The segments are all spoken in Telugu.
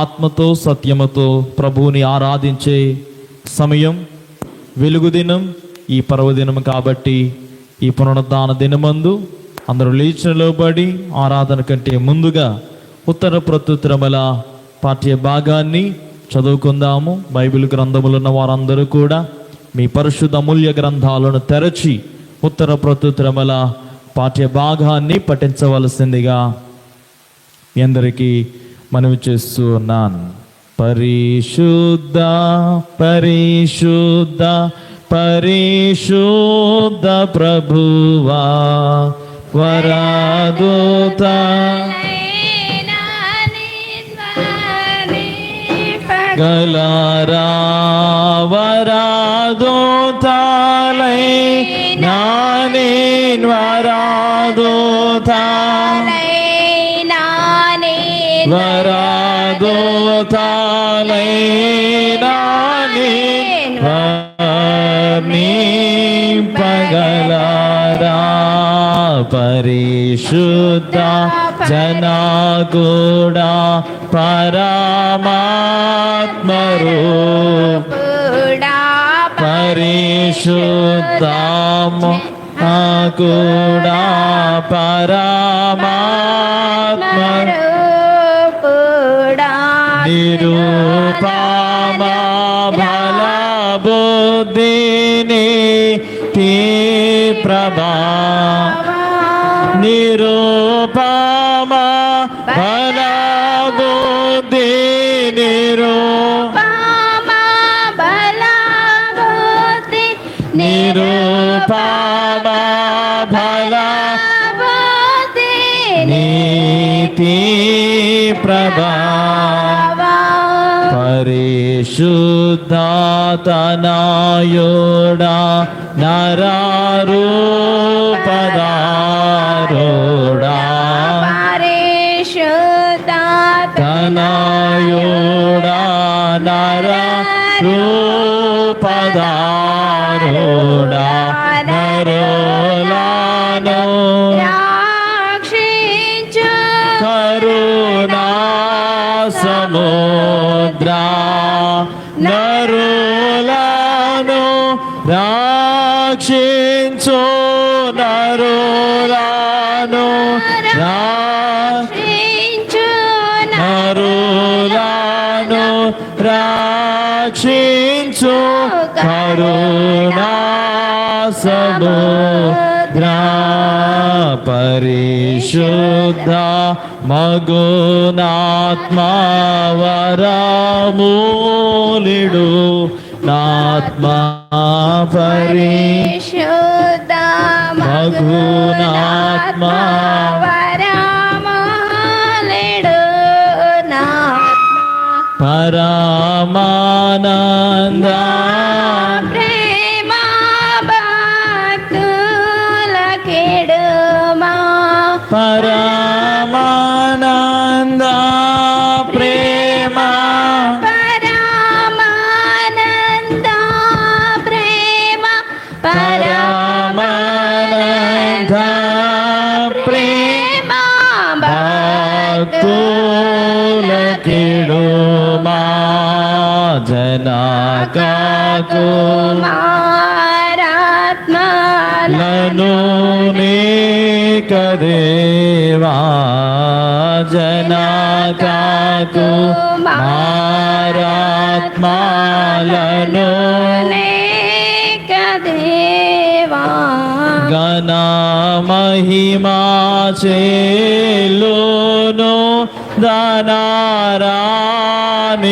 ఆత్మతో సత్యముతో ప్రభువుని ఆరాధించే సమయం వెలుగు దినం ఈ పర్వదినం కాబట్టి ఈ పునరుద్ధాన దినమందు అందరూ లేచిన లోబడి ఆరాధన కంటే ముందుగా ఉత్తర ప్రత్యుత్తరముల పాఠ్య భాగాన్ని చదువుకుందాము. బైబిల్ గ్రంథములు ఉన్న వారందరూ కూడా మీ పరిశుద్ధ అమూల్య గ్రంథాలను తెరచి ఉత్తర ప్రత్యుత్తరముల పాఠ్య భాగాన్ని పఠించవలసిందిగా మీ అందరికీ మనవి చేస్తూ ఉన్నాను. పరిశుద్ధ పరిశుద్ధ పరిశుద్ధ ప్రభువా వరాదూత. గలారా వరాదూతాలై పరిశుద్ధ జనాగుడా పరమాత్మరు. పరిశుద్ధము కూడా పరమాత్మ. నిరూపమా నీతి ప్రభా. పరిశుద్ధాతనాయోడా నరారూపదారోడా. తనయోడా నర రాక్షించు నరులను. రా- నరులను. రాక్షించు కరుణా సముద్ర పరిశుద్ధ మగునాత్మవరమూలిడు. నాత్మా పరి మగునాత్మ పరమానంద ప్రేమ భక్తుల కెడుమా పరమానంద జనకాకు కదేవా జనకాకు మారాత్మాలను అనేక గణ మహిమా చేలోను దానారా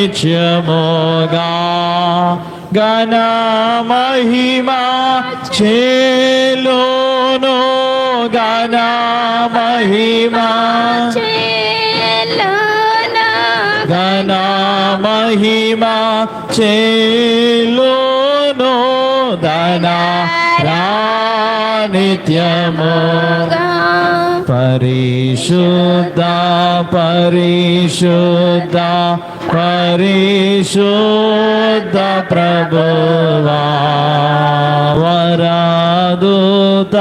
నిత్యముగా గణ మహిమా చేలోను గణ మహిమా గణ మహిమా చేలోను దన నిత్యముగా పరిశుద్ధ పరిశుద్ధ పరిశుద్ధ ప్రభువా. వరదూత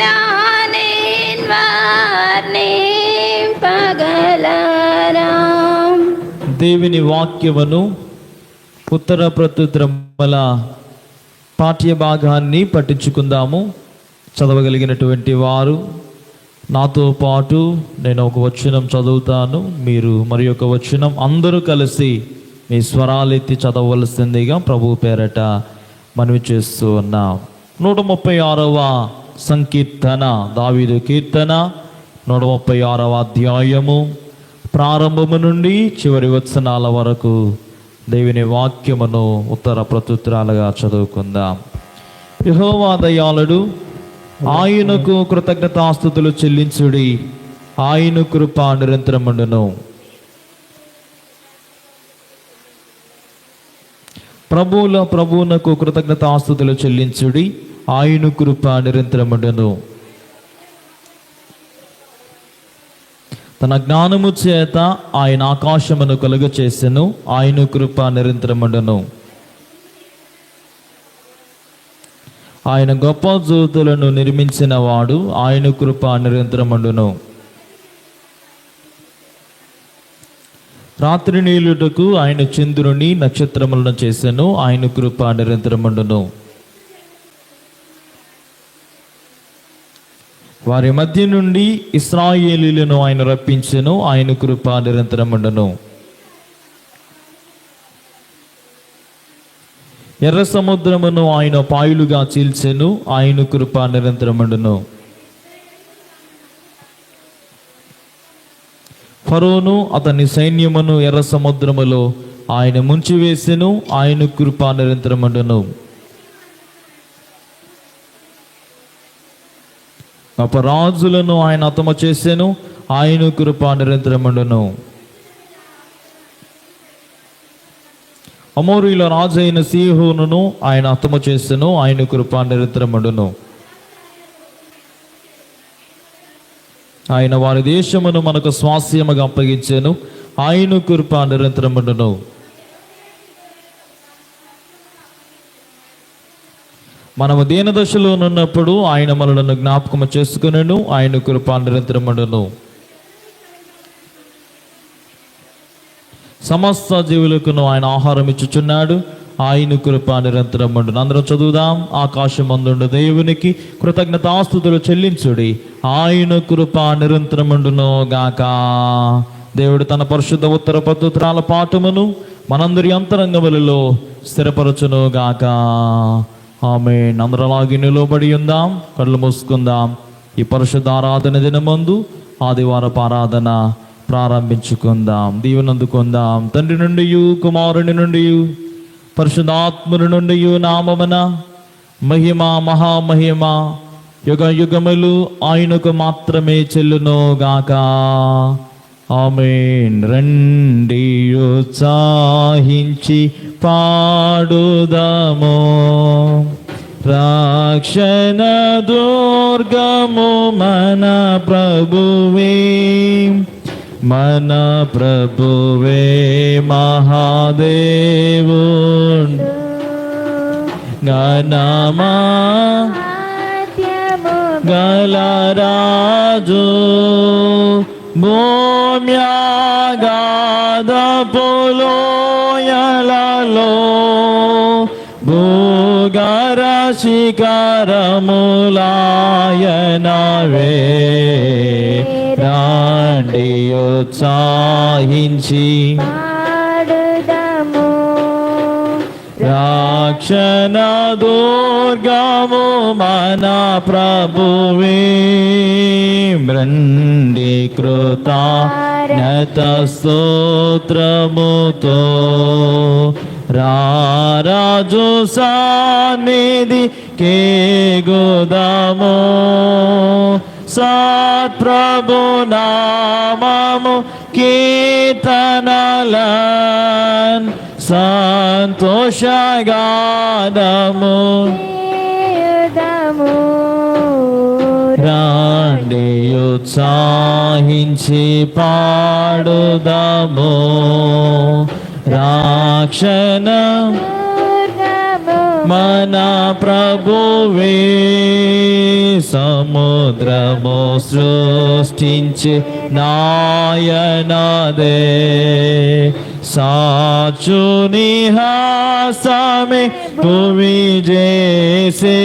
నానేన్ వార్ని పగలరా. దేవుని వాక్యమును ఉత్తర ప్రత్యుత్తరముల పాఠ్య భాగాన్ని పట్టించుకుందాము చదవగలిగినటువంటి వారు. నాతో పాటు నేను ఒక వచనం చదువుతాను. మీరు మరి ఒక వచనం అందరూ కలిసి మీ స్వరాలెత్తి చదవవలసిందిగా ప్రభు పేరట మనవి చేస్తూ ఉన్నాం. నూట ముప్పై ఆరవ సంకీర్తన దావీదు కీర్తన నూట ముప్పై ఆరవ అధ్యాయము. ప్రారంభము నుండి చివరి వచనాల వరకు దేవుని వాక్యమును ఉత్తర ప్రత్యుత్తరాలుగా చదువుకుందాం. యెహోవా ఆయనకు కృతజ్ఞతాస్థుతులు చెల్లించుడి. ఆయన కృప నిరంతరముండును. ప్రభువుల ప్రభువునకు కృతజ్ఞతాస్థుతులు చెల్లించుడి. ఆయన కృప నిరంతరముండును. తన జ్ఞానము చేత ఆయన ఆకాశమును కలుగ చేసెను ఆయన కృప నిరంతరముండును. ఆయన గొప్ప జ్యోతులను నిర్మించిన వాడు ఆయన కృప నిరంతరమండును. రాత్రి నీళ్ళుటకు ఆయన చంద్రుని నక్షత్రములను చేసెను ఆయన కృప నిరంతరమండును. వారి మధ్య నుండి ఇస్రాయేలీలను ఆయన రప్పించను ఆయన కృప నిరంతరమండును. ఎర్ర సముద్రమును ఆయన పాయులుగా చీల్చెను ఆయన కృప నిరంతరముండును. ఫరోను అతని సైన్యమును ఎర్ర సముద్రములో ఆయన ముంచివేసెను ఆయన కృప నిరంతరముండును. అపరాజులను ఆయన అతమ చేసెను ఆయన కృప నిరంతరముండును. అమోరీల రాజు అయిన సీహోనును ఆయన అత్తమ చేసెను ఆయన కృప నిరంతరముడును. ఆయన వారి దేశమును మనకు స్వాస్యముగా అప్పగించాను ఆయన కృప నిరంతరముడును. మనము దీన ఉన్నప్పుడు ఆయన మనలను జ్ఞాపకము చేసుకునేను ఆయన కృప నిరంతరముడును. సమస్త జీవులకును ఆయన ఆహారం ఇచ్చుచున్నాడు. ఆయన కృప నిరంతరముండును అందరం చదువుదాం. ఆకాశం అందుండు దేవునికి కృతజ్ఞతాస్తుతులు చెల్లించుడి. ఆయన కృప ఉండునో గాక. దేవుడు తన పరిశుద్ధ ఉత్తర పద్ధతురాల పాఠమును మనందరి అంతరంగములలో స్థిరపరచును గాక. ఆమె నందరలాగి నిలబడి ఉందాం. కళ్ళు మూసుకుందాం. ఈ పరిశుద్ధ ఆరాధన దినమందు ఆదివారపు ఆరాధన ప్రారంభించుకుందాం. దీవెనందుకుందాం. తండ్రి నుండి కుమారుని నుండి పరిశుధాత్ముని నుండి నామమున మహిమ మహామహిమ యుగ యుగములు ఆయనకు మాత్రమే చెల్లునోగాక ఆమెన్. రండి ఉత్సాహించి పాడుదాము. రక్షణ దుర్గము మన ప్రభువే. మన ప్రభువే మహాదేవుడు గణమా ఆద్యము గలరాజు భూమ్యాగాధ పులోయలలో భూగర శిఖరములాయనవే రాండి ఉత్సాహించి రక్షణ దుర్గము మన ప్రభువే. మృండి కృత నత స్తోత్రముతో. రారాజు సానిధి కే గోదాము. సత్ ప్రభు నామము కీర్తనలన్ సంతోషగానము రాండి ఉత్సాహించి పాడుదాము. రాక్షణ మన ప్రభువే సముద్రము సృష్టించి నాయనదే సాచుని హాసమే భూమి చేసే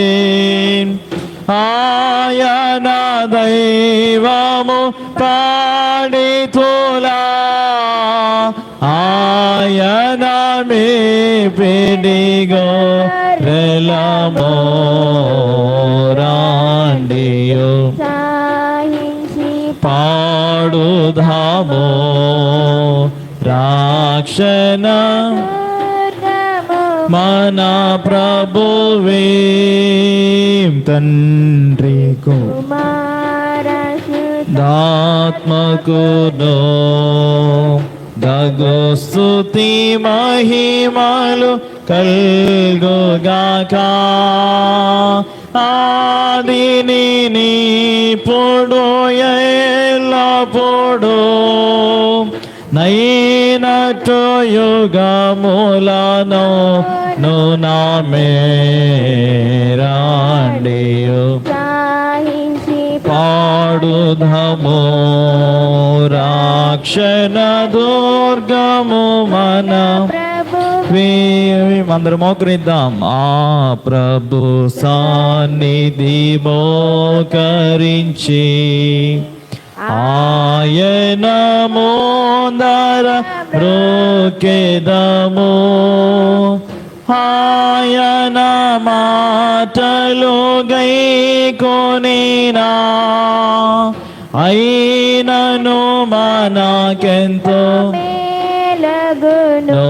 ఆయన దైవము పాడితులా మే పిడిగో రెలమో రాండియో. సాహించి పాడుధామో రాక్షణ మన ప్రభువే తండ్రి కుమారసుత దాత్మకును దగోస్తుతి మహిమలు కల్గుగాక. ఆదిని ఎలా ఎల్లప్పుడు నైనటు యుగములను ను నామే రాండియు సాహించి పాడుధము రాక్షణ దుర్గము మన అందరం మోకరిద్దాం ఆ ప్రభు సాన్నిధి మోకరించి ఆయన మోదర రోకెదము. ఆయన మాటలు గై కొనినా అయినను మనకెంతో మేలగును.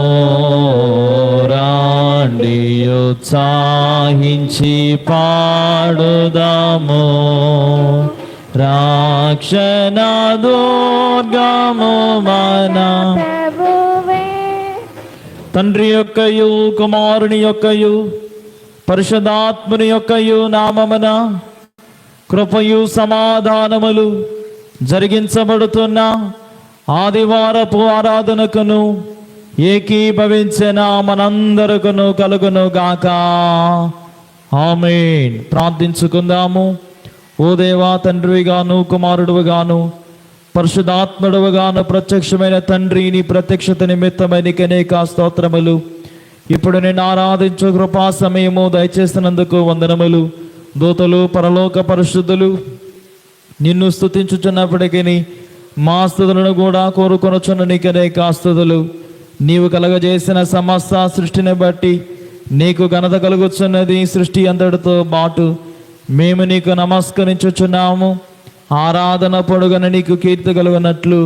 రాండి ఉత్సాహించి పాడుదాము. రాక్షణ దుర్గము మన తండ్రి యొక్కయు కుమారుని యొక్కయు పరిశుధాత్ముని యొక్కయు నామమున కృపయు సమాధానములు జరిగించబడుతున్న ఆదివారపు ఆరాధనకును ఏకీభవించిన మనందరకును కలుగును గాక. ఆమేన్. ప్రార్థించుకుందాము. ఓ దేవా తండ్రిగాను కుమారుడుగాను పరిశుధాత్ముడుగాను ప్రత్యక్షమైన తండ్రి నీ ప్రత్యక్షత నిమిత్తమై అనేక స్తోత్రములు. ఇప్పుడు నేను ఆరాధించు కృపా సమయము దయచేసినందుకు వందనములు. దూతలు పరలోక పరిశుద్ధులు నిన్ను స్థుతించుచున్నప్పటికీ మా స్థుతులను కూడా కోరుకొనొచ్చున్న నీకు అనేక స్తుతులు నీవు కలగజేసిన సమస్త సృష్టిని బట్టి నీకు ఘనత కలుగుచున్నది సృష్టి అంతటితో పాటు మేము నీకు నమస్కరించుచున్నాము. ఆరాధన పొడుగన నీకు కీర్తి కలుగునట్లు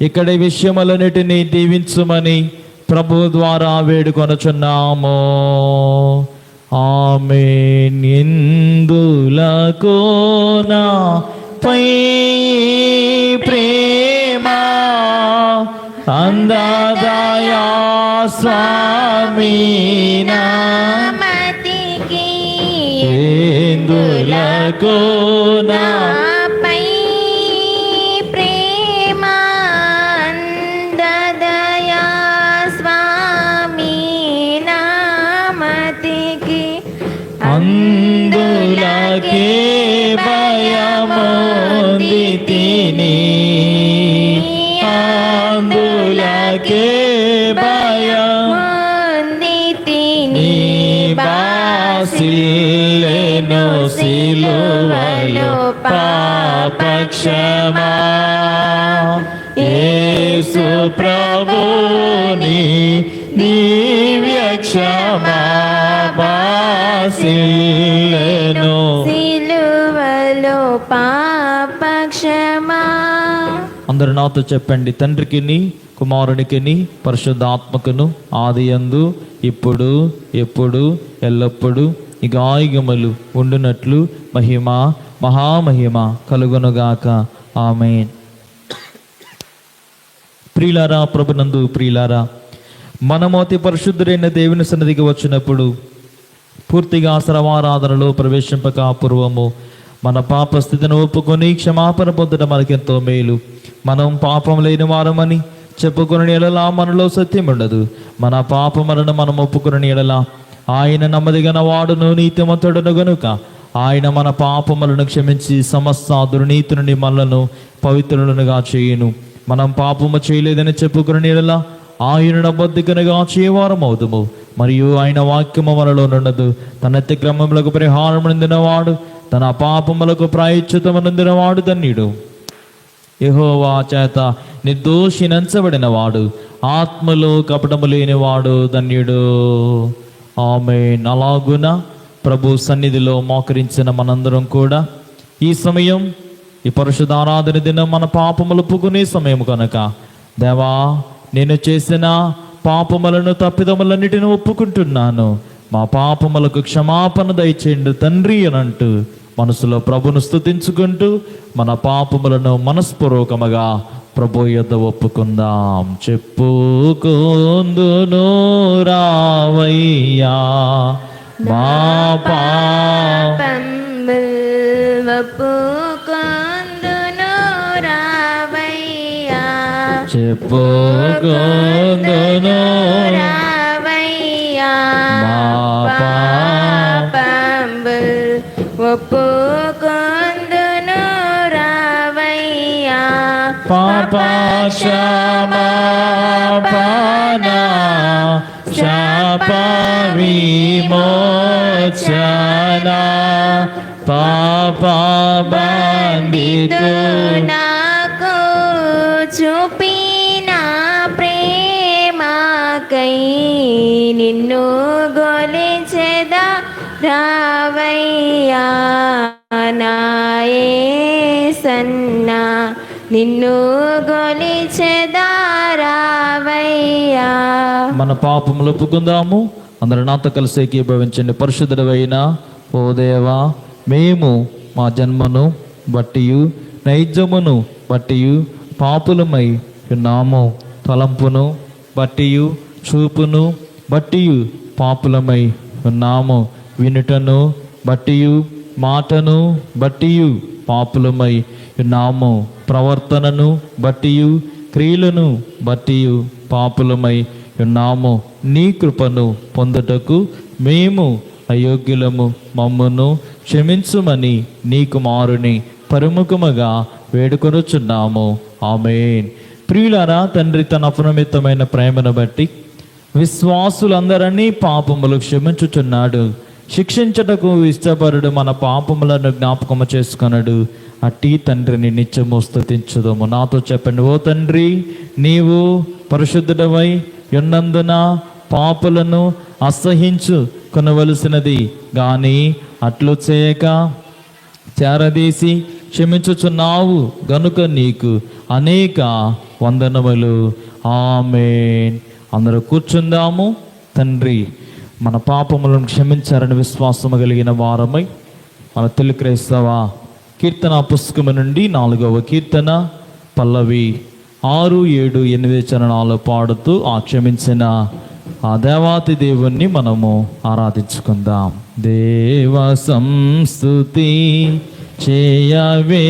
ఇక్కడి విషయములన్నిటినీ దీవించుమని ప్రభు ద్వారా వేడుకొనుచున్నాము. ఆమెన్. ఎందులకు నా పై ప్రేమ అందదయా స్వామినా యేసు ప్రభుని దివ్య క్షమా బాసిల్లెను. సిలువలో పాపక్షమా అందరు నాతో చెప్పండి తండ్రికిని కుమారునికిని పరిశుద్ధాత్మకును ఆదియందు ఇప్పుడు ఎప్పుడు ఎల్లప్పుడు ఇగాయిగములు ఉండునట్లు మహిమ మహామహిమ కలుగునుగాక. ఆమె ప్రియులారా ప్రభునందు ప్రియులారా మనమోతి పరిశుద్ధుడైన దేవుని సన్నిధికి వచ్చినప్పుడు పూర్తిగా సర్వారాధనలో ప్రవేశింపక పూర్వము మన పాప స్థితిని ఒప్పుకొని క్షమాపణ పొందడం మనకెంతో మేలు. మనం పాపం లేని వారమని చెప్పుకుని ఎడలా మనలో సత్యం ఉండదు. మన పాపములను మనం ఒప్పుకుని ఎడలా ఆయన నమ్మదిగన వాడును నీతిమంతుడును గనుక ఆయన మన పాపములను క్షమించి సమస్త దుర్నీతి నుండి మనలను పవిత్రులనుగా చేయను. మనం పాపము చేయలేదని చెప్పుకుని ఎలా ఆయన బొద్దికనగా చేయవారం అవుదుము. మరియు ఆయన వాక్యము మనలో నుండదు. తన అతిక్రమములకు పరిహారం నిందినవాడు తన పాపములకు ప్రాయశ్చితమనందినవాడు ధన్యుడు. యెహోవా చేత నిర్దోషినంచబడిన వాడు ఆత్మలో కపటము లేనివాడు ధన్యుడు. ఆమె నలాగున ప్రభు సన్నిధిలో మోకరించిన మనందరం కూడా ఈ సమయం ఈ పరిశుద్ధ ఆరాధన దినం మన పాపములు పుకునే సమయం కనుక. దేవా నేను చేసిన పాపములను తప్పిదములన్నిటిని ఒప్పుకుంటున్నాను. మా పాపములకు క్షమాపణ దయచేయండి తండ్రి అని అంటూ మనసులో ప్రభును స్థుతించుకుంటూ మన పాపములను మనస్పూర్వకముగా ప్రభు యొద్ద ఒప్పుకుందాం. చెప్పుకుందును రావయ్యా. మా పా పంబుకొందును రావయ్యా చెప్పుకుందును రావయ్యా మా పా- పాపంబుల్ ఒప్పుకొందును రావయ్యా పాపక్షమాపణ శాప విమోచన పాప బందితు నాకు చూపిన ప్రేమకై నిన్ను గొలిచెదా రావయ్యా నాయే సన్నా నిన్ను గొలిచెదా మన పాపములు ఒప్పుకుందాము. అందరు నాతో కలిసి ఏకీభవించండి. పరిశుద్ధుడైన ఓ దేవా మేము మా జన్మను బట్టియు నైజమును బట్టియు పాపులమై ఉన్నాము. తలంపును బట్టియు చూపును బట్టియు పాపులమై ఉన్నాము. వినుటను బట్టియు మాటను బట్టియు పాపులమై ఉన్నాము. ప్రవర్తనను బట్టియు క్రియలను బట్టియు పాపులమై ఉన్నాము నీ కృపను పొందుటకు మేము అయోగ్యులము. మమ్మును క్షమించుమని నీ కుమారుని పరుముఖముగా వేడుకొనుచున్నాము. ఆమెన్. ప్రియులారా తండ్రి తన అపరిమితమైన ప్రేమను బట్టి విశ్వాసులందరినీ పాపములు క్షమించుచున్నాడు. శిక్షించటకు ఇష్టపరుడు మన పాపములను జ్ఞాపకము చేసుకున్నాడు అట్టి తండ్రిని నిత్యము స్థుతించదము నాతో చెప్పండి ఓ తండ్రి నీవు పరిశుద్ధుడవై ఉన్నందున పాపులను అసహించు కొనవలసినది కానీ అట్లు చేయక. చేరదీసి క్షమించుచున్నావు గనుక నీకు అనేక వందనములు. ఆమెన్. అందరూ కూర్చుందాము. తండ్రి మన పాపములను క్షమించారని విశ్వాసము కలిగిన వారమై మన తెలుగు క్రైస్తవ కీర్తన పుస్తకము నుండి నాలుగవ కీర్తన పల్లవి ఆరు ఏడు ఎనిమిది చరణాలు పాడుతూ ఆ క్షమించిన ఆ దేవాతి దేవుణ్ణి మనము ఆరాధించుకుందాం. దేవ సంస్థుతి చేయవే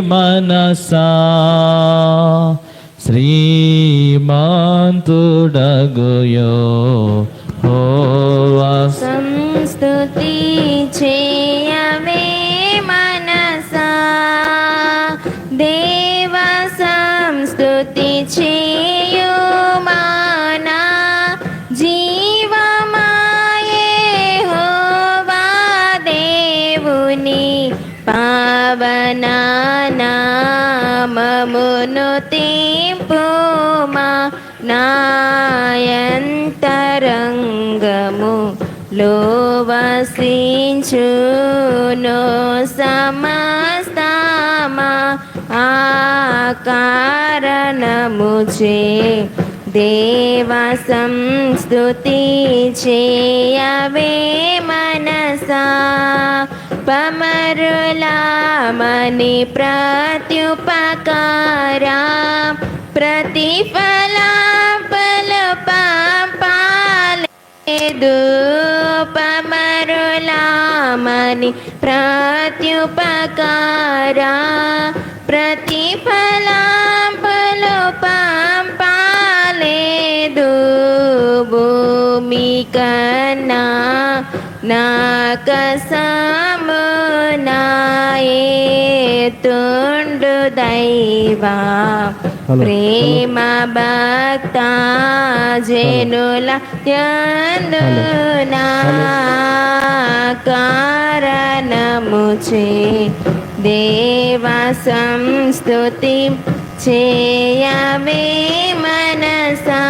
మనసా. శ్రీమంతుడగుయో హోవా. సంస్థుతి చేయవే మనసా. దేవ సంస్తుతి చేయు మానా జీవమాయే హోవా దేవుని పావన నామమును తింపుమా నాయంతరంగము ఆ కారణముచే దేవ సంస్తుతి చేయవే మనసా. పమరులామని ప్రత్యుపకారా. ప్రతిఫలా పాలేదు పమరులామని ప్రత్యుపకారా. ప్రతిఫలాంపులు పంపాలేదు భూమి కన్నా నాకసము నాయే తుండు దైవా. ప్రేమ భక్త జనుల యందునా కారణము చే దేవ సంస్తుతి చేయవే మనసా.